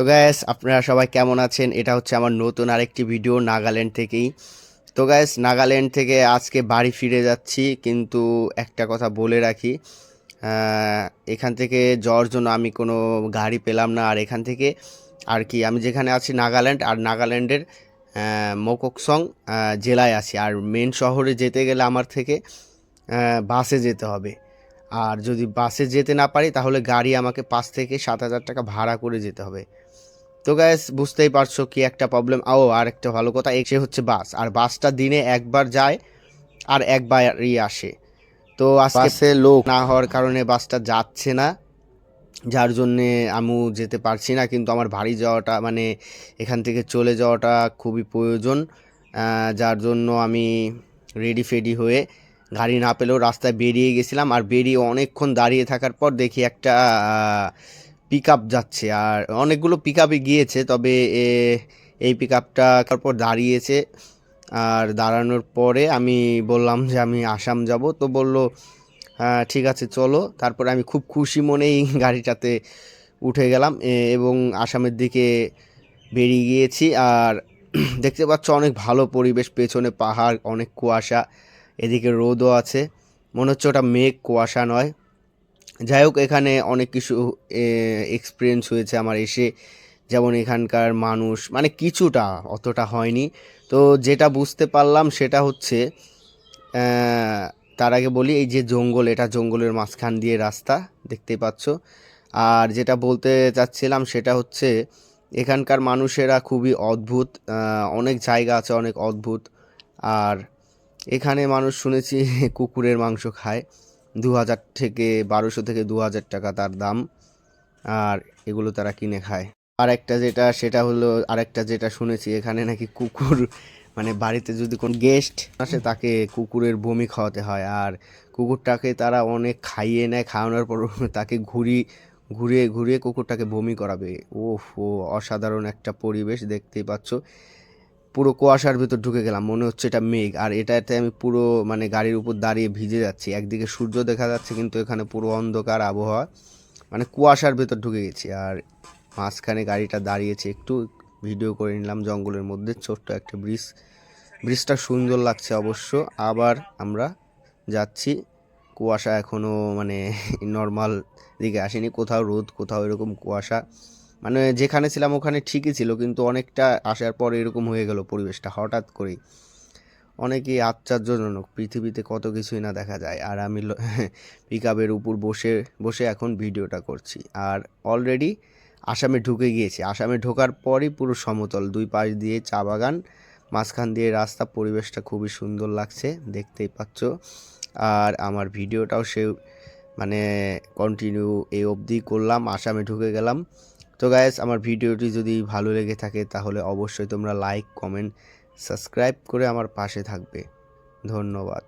তো গ্যাস আপনারা সবাই কেমন আছেন? এটা হচ্ছে আমার নতুন আরেকটি ভিডিও নাগাল্যান্ড থেকেই। তো গ্যাস নাগাল্যান্ড থেকে আজকে বাড়ি ফিরে যাচ্ছি, কিন্তু একটা কথা বলে রাখি এখান থেকে যাওয়ার জন্য আমি কোনো গাড়ি পেলাম না, আর এখান থেকে আর কি, আমি যেখানে আছি নাগাল্যান্ড আর নাগাল্যান্ডের মোকোকসং জেলায় আছি। আর মেন শহরে যেতে গেলে আমার থেকে বাসে যেতে হবে। আর যদি বাসে যেতে না পারি তাহলে গাড়ি আমাকে পাঁচ থেকে সাত হাজার টাকা ভাড়া করে যেতে হবে। তো গ্যাস বুঝতেই পারছ কি একটা প্রবলেম ও আর একটা ভালো কথা সে হচ্ছে বাস। আর বাসটা দিনে একবার যায় আর একবারই আসে। তো আজকে লোক। না হওয়ার কারণে বাসটা যাচ্ছে না। যার জন্যে আমি যেতে পারছি না কিন্তু আমার বাড়ি যাওয়াটা মানে এখান থেকে চলে যাওয়াটা খুবই প্রয়োজন। যার জন্য আমি রেডি ফেডি হয়ে গাড়ি না পেলেও রাস্তায় বেরিয়ে গেছিলাম আর বেরিয়ে অনেকক্ষণ দাঁড়িয়ে থাকার পর দেখি একটা পিক আপ যাচ্ছে। আর অনেকগুলো পিক গিয়েছে, তবে এই পিক আপটা তারপর দাঁড়িয়েছে। আর দাঁড়ানোর পরে আমি বললাম যে আমি আসাম যাব। তো বলল হ্যাঁ ঠিক আছে, চলো। তারপরে আমি খুব খুশি মনেই গাড়িটাতে উঠে গেলাম এবং আসামের দিকে বেরিয়ে গিয়েছি। আর দেখতে পাচ্ছ অনেক ভালো পরিবেশ, পেছনে পাহাড়, অনেক কুয়াশা। এদিকে রোদও আছে। মনে হচ্ছে ওটা মেঘ, কুয়াশা নয়। যাই হোক, এখানে অনেক কিছু এক্সপিরিয়েন্স হয়েছে আমার এসে। যেমন এখানকার মানুষ মানে কিছুটা, অতটা হয়নি। তো যেটা বুঝতে পারলাম সেটা হচ্ছে তার আগে বলি, এই যে জঙ্গল, এটা জঙ্গলের মাঝখান দিয়ে রাস্তা, দেখতেই পাচ্ছ। আর যেটা বলতে চাচ্ছিলাম সেটা হচ্ছে, এখানকার মানুষেরা খুবই অদ্ভুত অনেক জায়গা আছে, অনেক অদ্ভুত। আর এখানে মানুষ শুনেছি কুকুরের মাংস খায়। দু হাজার থেকে বারোশো থেকে দু হাজার টাকা তার দাম। আর এগুলো তারা কিনে খায়। আর একটা যেটা, সেটা হলো, আরেকটা যেটা শুনেছি, এখানে নাকি কুকুর মানে বাড়িতে যদি কোন গেস্ট আসে, তাকে কুকুরের বমি খাওয়াতে হয়। আর কুকুরটাকে তারা অনেক খাইয়ে নেয়, খাওয়ানোর পর তাকে ঘুরি, ঘুরিয়ে ঘুরিয়ে কুকুরটাকে বমি করাবে। ও অসাধারণ একটা পরিবেশ দেখতেই পাচ্ছ। পুরো কুয়াশার ভিতর ঢুকে গেলাম। মনে হচ্ছে এটা মেঘ। আর এটাতে আমি পুরো মানে গাড়ির উপর দাঁড়িয়ে ভিজে যাচ্ছি। একদিকে সূর্য দেখা যাচ্ছে, কিন্তু এখানে পুরো অন্ধকার আবহাওয়া। মানে কুয়াশার ভেতর ঢুকে গেছি। আর মাঝখানে গাড়িটা দাঁড়িয়েছে, একটু ভিডিও করে নিলাম জঙ্গলের মধ্যে। ছোট্ট একটা ব্রিজ। ব্রিজটা সুন্দর লাগছে অবশ্য। আবার আমরা যাচ্ছি। কুয়াশা এখনও মানে নর্মাল দিকে আসেনি। কোথাও রোদ, কোথাও এরকম কুয়াশা। মানে যেখানে ছিলাম ওখানে ঠিকই ছিল, কিন্তু অনেকটা আসার পর এরকম হয়ে গেল পরিবেশটা হঠাৎ করেই। অনেকেই আশ্চর্যজনক, পৃথিবীতে কত কিছুই না দেখা যায়। আর আমি পিক আপের উপর বসে বসে এখন ভিডিওটা করছি। আর অলরেডি আসামে ঢুকে গিয়েছি। আসামে ঢোকার পরই পুরো সমতল, দুই পাশ দিয়ে চা বাগান, মাঝখান দিয়ে রাস্তা, পরিবেশটা খুবই সুন্দর লাগছে, দেখতেই পাচ্ছ। আর আমার ভিডিওটাও সে মানে কন্টিনিউ এই অবধি করলাম, আসামে ঢুকে গেলাম। তো গাইস আমার ভিডিওটি যদি ভালো লেগে থাকে, তাহলে অবশ্যই তোমরা লাইক কমেন্ট সাবস্ক্রাইব করে আমার পাশে থাকবে। ধন্যবাদ।